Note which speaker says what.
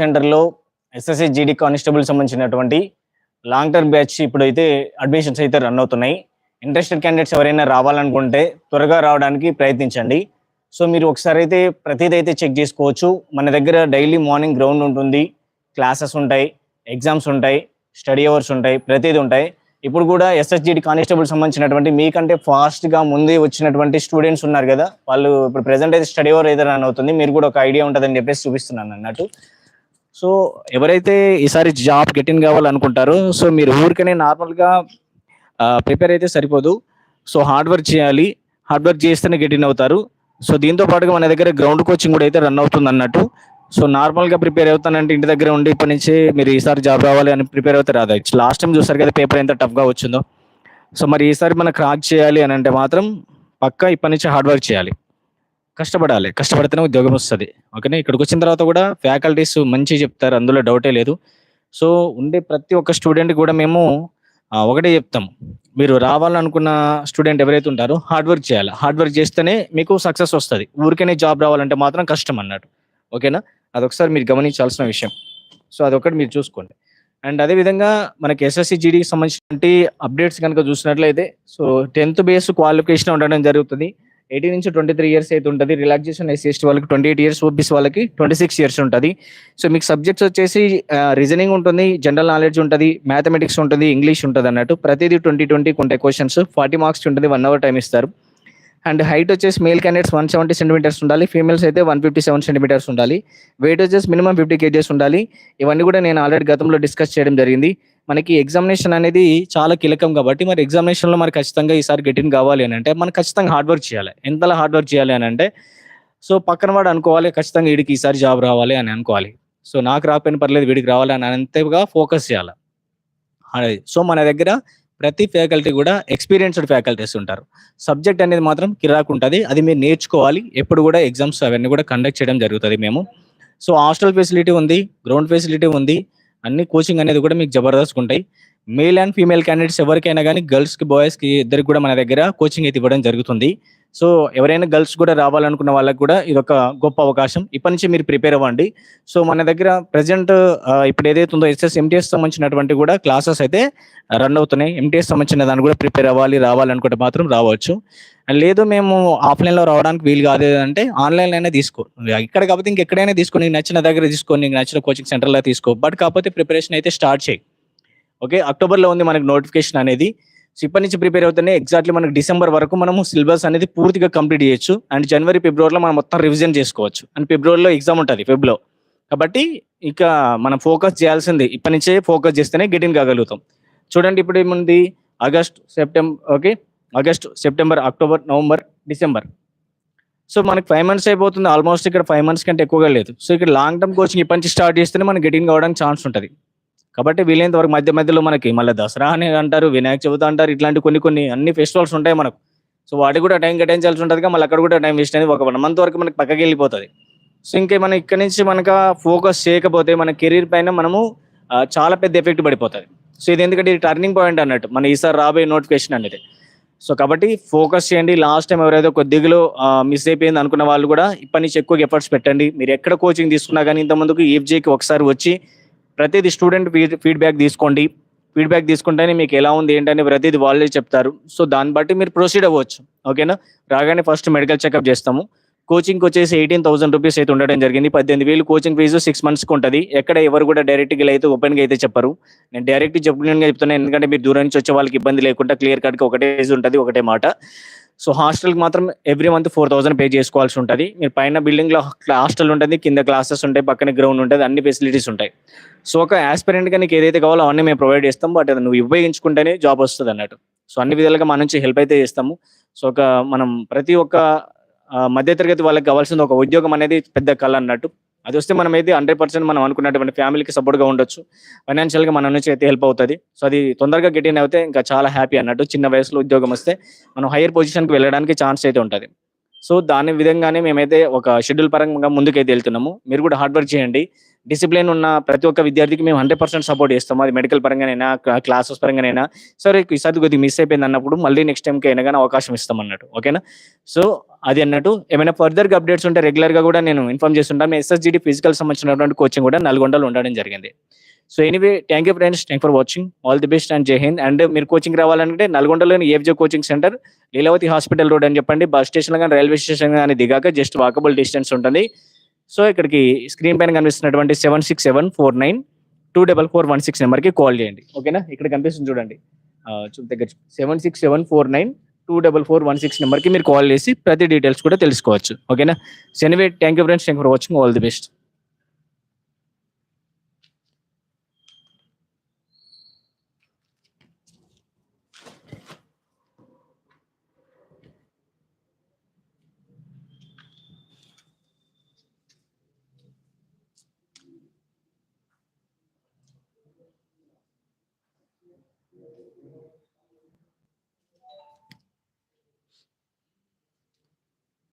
Speaker 1: సెంటర్లో SSC GD constable సంబంధించినటువంటి long term batch ఇప్పుడైతే అడ్మిషన్స్ అయితే రన్ అవుతున్నాయి. ఇంట్రెస్టెడ్ క్యాండిడేట్స్ ఎవరైనా రావాలనుకుంటే త్వరగా రావడానికి ప్రయత్నించండి. సో మీరు ఒకసారి అయితే ప్రతిదీ అయితే చెక్ చేసుకోవచ్చు. మన దగ్గర డైలీ మార్నింగ్ గ్రౌండ్ ఉంటుంది. క్లాసెస్ ఉంటాయి ఎగ్జామ్స్ ఉంటాయి స్టడీ అవర్స్ ఉంటాయి ప్రతిదీ ఉంటాయి. ఇప్పుడు కూడా ఎస్ఎస్జిడి కానిస్టేబుల్ సంబంధించినటువంటి మీకంటే ఫాస్ట్గా ముందే వచ్చినటువంటి స్టూడెంట్స్ ఉన్నారు కదా వాళ్ళు ఇప్పుడు ప్రజెంట్ అయితే స్టడీ అవర్ అయితే రన్ అవుతుంది. మీరు కూడా ఒక ఐడియా ఉంటుందని చెప్పేసి చూపిస్తున్నాను అన్నట్టు. సో ఎవరైతే ఈసారి జాబ్ గెటిన్ కావాలనుకుంటారో సో మీరు ఊరికనే నార్మల్గా ప్రిపేర్ అయితే సరిపోదు. సో హార్డ్ వర్క్ చేయాలి. హార్డ్ వర్క్ చేస్తేనే గెటిన్ అవుతారు. సో దీంతో పాటుగా మన దగ్గర గ్రౌండ్ కోచింగ్ కూడా అయితే రన్ అవుతుంది అన్నట్టు. సో నార్మల్గా ప్రిపేర్ అవుతానంటే ఇంటి దగ్గర ఉండి ఇప్పటి నుంచి మీరు ఈసారి జాబ్ రావాలి అని ప్రిపేర్ అవుతే రాదు లాస్ట్ టైం చూసారు కదా పేపర్ ఎంత టఫ్గా వచ్చిందో. సో మరి ఈసారి మనం క్రాక్ చేయాలి అని అంటే మాత్రం పక్కా ఇప్పటి నుంచి హార్డ్ వర్క్ చేయాలి. కష్టపడాలి. కష్టపడితేనే ఉద్యోగం వస్తుంది. ఓకేనా? ఇక్కడికి వచ్చిన తర్వాత కూడా ఫ్యాకల్టీస్ మంచిగా చెప్తారు. అందులో డౌటే లేదు. సో ఉండే ప్రతి ఒక్క స్టూడెంట్ కూడా మేము ఒకటే చెప్తాం. మీరు రావాలనుకున్న స్టూడెంట్ ఎవరైతే ఉంటారో హార్డ్ వర్క్ చేయాలి. హార్డ్ వర్క్ చేస్తేనే మీకు సక్సెస్ వస్తుంది. ఊరికనే జాబ్ రావాలంటే మాత్రం కష్టం అన్నట్టు. ఓకేనా? అదొకసారి మీరు గమనించాల్సిన విషయం. సో అదొకటి మీరు చూసుకోండి. అండ్ అదేవిధంగా మనకి ఎస్ఎస్సి జీడీకి సంబంధించిన అప్డేట్స్ కనుక చూసినట్లయితే సో టెన్త్ బేస్ క్వాలిఫికేషన్ ఉండడం జరుగుతుంది. ఎయిటీన్ నుంచి ట్వంటీ త్రీ ఇయర్స్ అయితే ఉంటుంది. రిలాక్సేషన్ ఎస్సీ ఎస్టీ వాళ్ళకి ట్వంటీ ఎయిట్ ఇయర్స్ ఓబీసీ వాళ్ళకి ట్వంటీ సిక్స్ ఇయర్స్ ఉంటుంది. సో మీకు సబ్జెక్ట్స్ వచ్చేసి రీజనింగ్ ఉంటుంది జనరల్ నాలెడ్జ్ ఉంటుంది మ్యాథమెటిక్స్ ఉంటుంది ఇంగ్లీష్ ఉంటుంది అన్నట్టు. ప్రతిదీ ట్వంటీ ట్వంటీకి ఉంటాయి క్వశ్చన్స్ ఫార్టీ మార్క్స్ ఉంటుంది వన్ అవర్ టైం ఇస్తారు. అండ్ హైట్ వచ్చేసి male candidates one seventy centimetres ఉండాలి. ఫీమేల్స్ అయితే వన్ ఫిఫ్టీ సెవెన్ సెంటీమీటర్స్ ఉండాలి. వెయిట్ వచ్చేసి మినిమం ఫిఫ్టీ కేజెస్ ఉండాలి. ఇవన్నీ కూడా నేను ఆల్రెడీ గతంలో డిస్కస్ చేయడం జరిగింది. మనకి ఎగ్జామినేషన్ అనేది చాలా కీలకం కాబట్టి మరి ఎగ్జామినేషన్లో మరి ఖచ్చితంగా ఈసారి గెటిన్ కావాలి అని అంటే మనం ఖచ్చితంగా హార్డ్ వర్క్ చేయాలి. ఎంతలా హార్డ్ వర్క్ చేయాలి అని అంటే సో పక్కన వాడు అనుకోవాలి ఖచ్చితంగా వీడికి ఈసారి జాబ్ రావాలి అని అనుకోవాలి. సో నాకు రాకపోయినా పర్లేదు వీడికి రావాలి అని అంతగా ఫోకస్ చేయాలి. అనేది సో మన దగ్గర ప్రతి ఫ్యాకల్టీ కూడా ఎక్స్పీరియన్స్డ్ ఫ్యాకల్టీస్ ఉంటారు. సబ్జెక్ట్ అనేది మాత్రం కిరాకు ఉంటుంది. అది మీరు నేర్చుకోవాలి. ఎప్పుడు కూడా ఎగ్జామ్స్ అవన్నీ కూడా కండక్ట్ చేయడం జరుగుతుంది మేము. సో హాస్టల్ ఫెసిలిటీ ఉంది గ్రౌండ్ ఫెసిలిటీ ఉంది అన్ని కోచింగ్ అనేది కూడా మీకు జబర్దస్త్ ఉంటాయి. మేల్ అండ్ ఫీమేల్ క్యాండిడేట్స్ ఎవరికైనా కానీ గర్ల్స్కి బాయ్స్కి ఇద్దరికి కూడా మన దగ్గర కోచింగ్ అయితే ఇవ్వడం జరుగుతుంది. సో ఎవరైనా గర్ల్స్ కూడా రావాలనుకున్న వాళ్ళకి కూడా ఇది ఒక గొప్ప అవకాశం. ఇప్పటి నుంచి మీరు ప్రిపేర్ అవ్వండి. సో మన దగ్గర ప్రజెంట్ ఇప్పుడు ఏదైతే ఉందో ఎస్ఎస్ ఎంటీఎస్ సంబంధించినటువంటి కూడా క్లాసెస్ అయితే రన్ అవుతున్నాయి. ఎంటీఎస్ సంబంధించిన దాన్ని కూడా ప్రిపేర్ అవ్వాలి రావాలనుకుంటే మాత్రం రావచ్చు. లేదు మేము ఆఫ్లైన్లో రావడానికి వీలు కాదు అంటే ఆన్లైన్ అయినా తీసుకో. ఇక్కడ కాకపోతే ఇంకెక్కడైనా తీసుకో నీకు నచ్చిన దగ్గర తీసుకో నీకు నచ్చిన కోచింగ్ సెంటర్లో తీసుకో. బట్ కాకపోతే ప్రిపరేషన్ అయితే స్టార్ట్ చేయి. ఓకే? అక్టోబర్లో ఉంది మనకి నోటిఫికేషన్ అనేది. సో ఇప్పటి నుంచి ప్రిపేర్ అవుతూనే ఎగ్జాక్ట్లీ మనకు డిసెంబర్ వరకు మనము సిలబస్ అనేది పూర్తిగా కంప్లీట్ చేయొచ్చు. అండ్ జనవరి ఫిబ్రవరిలో మనం మొత్తం రివిజన్ చేసుకోవచ్చు. అండ్ ఫిబ్రవరిలో ఎగ్జామ్ ఉంటుంది ఫెబ్లో కాబట్టి ఇక మనం ఫోకస్ చేయాల్సింది ఇప్పటి నుంచే ఫోకస్ చేస్తేనే గెటిన్ కాగలుగుతాం. చూడండి ఇప్పుడు ఏముంది? August September okay August September October November December so మనకి ఫైవ్ మంత్స్ అయిపోతుంది. ఆల్మోస్ట్ ఇక్కడ ఫైవ్ మంత్స్ కంటే ఎక్కువగా లేదు. సో ఇక్కడ లాంగ్ టర్మ్ కోచింగ్ ఇప్పటి నుంచి స్టార్ట్ చేస్తేనే మనం గెటిన్ కావడానికి ఛాన్స్ ఉంటుంది. కాబట్టి వీలైనంత వరకు మధ్య మధ్యలో మనకి మళ్ళీ దసరా అని అంటారు వినాయక చవితి అంటారు ఇట్లాంటి కొన్ని కొన్ని అన్ని ఫెస్టివల్స్ ఉంటాయి మనకు. సో వాటికి కూడా టైం కేటాయించాల్సి ఉంటుంది మళ్ళీ అక్కడ కూడా టైం వేస్ట్ అనేది ఒక వన్ మంత్ వరకు మనకి పక్కకి వెళ్ళిపోతుంది. సో ఇంకా మనం ఇక్కడ నుంచి మనకు ఫోకస్ చేయకపోతే మన కెరీర్ పైన మనము చాలా పెద్ద ఎఫెక్ట్ పడిపోతుంది. సో ఇది ఎందుకంటే ఇది టర్నింగ్ పాయింట్ అన్నట్టు మన ఈసారి రాబోయే నోటిఫికేషన్ అనేది. సో కాబట్టి ఫోకస్ చేయండి. లాస్ట్ టైం ఎవరైతే కొద్దిగా మిస్ అయిపోయింది అనుకున్న వాళ్ళు కూడా ఇప్పటి నుంచి ఎక్కువ ఎఫర్ట్స్ పెట్టండి. మీరు ఎక్కడ కోచింగ్ తీసుకున్నా కానీ ఇంతమందికి ఈఫ్జేకి ఒకసారి వచ్చి ప్రతిదీ స్టూడెంట్ ఫీడ్బ్యాక్ తీసుకోండి. ఫీడ్బ్యాక్ తీసుకుంటేనే మీకు ఎలా ఉంది ఏంటని ప్రతిదీ వాళ్ళే చెప్తారు. సో దాన్ని బట్టి మీరు ప్రొసీడ్ అవ్వచ్చు. ఓకేనా రాగానే ఫస్ట్ మెడికల్ చెకప్ చేస్తాము. కోచింగ్ వచ్చేసి ఎయిటీన్ థౌసండ్ రూపీస్ అయితే ఉండడం జరిగింది. పద్దెనిమిది వేలు కోచింగ్ ఫీజు సిక్స్ మంత్స్కి ఉంటుంది. ఎక్కడ ఎవరు కూడా డైరెక్ట్గా అయితే ఓపెన్గా అయితే చెప్పరు. నేను డైరెక్ట్ చెప్పుకునే చెప్తున్నాను ఎందుకంటే మీరు దూరం నుంచి వచ్చే వాళ్ళకి ఇబ్బంది లేకుండా క్లియర్ కట్గా ఒకటే ఉంటుంది ఒకటే మాట. సో హాస్టల్కి మాత్రం every month four thousand pay చేసుకోవాల్సి ఉంటుంది. మీరు పైన బిల్డింగ్లో హాస్టల్ ఉంటుంది కింద క్లాసెస్ ఉంటాయి పక్కన గ్రౌండ్ ఉంటుంది అన్ని ఫెసిలిటీస్ ఉంటాయి. సో ఒక ఆస్పిరెంట్గా నీకు ఏదైతే కావాలో అవన్నీ మేము ప్రొవైడ్ చేస్తాం బట్ అది నువ్వు ఉపయోగించుకుంటేనే జాబ్ వస్తుంది అన్నట్టు. సో అన్ని విధాలుగా మన నుంచి హెల్ప్ అయితే చేస్తాము. సో ఒక మనం ప్రతి ఒక్క మధ్యతరగతి వాళ్ళకి కావాల్సిన ఒక ఉద్యోగం అనేది పెద్ద కళ అన్నట్టు. అది వస్తే మనం అయితే హండ్రెడ్ పర్సెంట్ మనం అనుకున్నటువంటి ఫ్యామిలీకి సపోర్ట్గా ఉండొచ్చు. ఫైనాన్షియల్గా మన నుంచి అయితే హెల్ప్ అవుతుంది. సో అది తొందరగా గెట్ ఇన్ అయితే ఇంకా చాలా హ్యాపీ అన్నట్టు చిన్న వయసులో ఉద్యోగం వస్తే మనం హైయర్ పొజిషన్కి వెళ్ళడానికి ఛాన్స్ అయితే ఉంటుంది. సో దాని విధంగానే మేమైతే ఒక షెడ్యూల్ పరంగా ముందుకైతే వెళ్తున్నాము. మీరు కూడా హార్డ్ వర్క్ చేయండి. డిసిప్లిన్ ఉన్న ప్రతి ఒక్క విద్యార్థికి మేము హండ్రెడ్ పర్సెంట్ సపోర్ట్ చేస్తాం. అది మెడికల్ పరంగానైనా క్లాసెస్ పరంగానైనా. సరే ఈసారి కొద్దిగా మిస్ అయిపోయింది అన్నప్పుడు మళ్ళీ నెక్స్ట్ టైంకి అయినా కానీ అవకాశం ఇస్తాం అన్నట్టు. ఓకేనా? సో అది అన్నట్టు ఏమైనా ఫర్దర్గా అప్డేట్స్ ఉంటే రెగ్యులర్గా కూడా నేను ఇన్ఫార్మ్ చేస్తుంటాను ఎస్ఎస్జిడి ఫిజికల్ సంబంధించినటువంటి కోచింగ్ కూడా నల్గొండలో ఉండడం జరిగింది. So anyway thank you friends thank for watching all the best and Jai Hind and మీరు కోచింగ్ రావాలంటే నల్గొండలోని ఏఫ్జే coaching centre Leelavati hospital road అని చెప్పండి. బస్ స్టేషన్ కానీ రైల్వే స్టేషన్ కానీ దిగాక జస్ట్ వాకబుల్ డిస్టెన్స్ ఉంటుంది. సో ఇక్కడికి స్క్రీన్ పైన కనిపిస్తున్నటువంటి seven six seven four nine two double four one six నెంబర్కి కాల్ చేయండి. ఓకేనా? ఇక్కడ కనిపిస్తుంది చూడండి. ఆ, దగ్గర seven six seven four nine two double four one six నెంబర్కి మీరు కాల్ చేసి ప్రతి డీటెయిల్స్ కూడా తెలుసుకోవచ్చు. ఓకేనా? So anyway thank you friends. Thank for watching. All the best.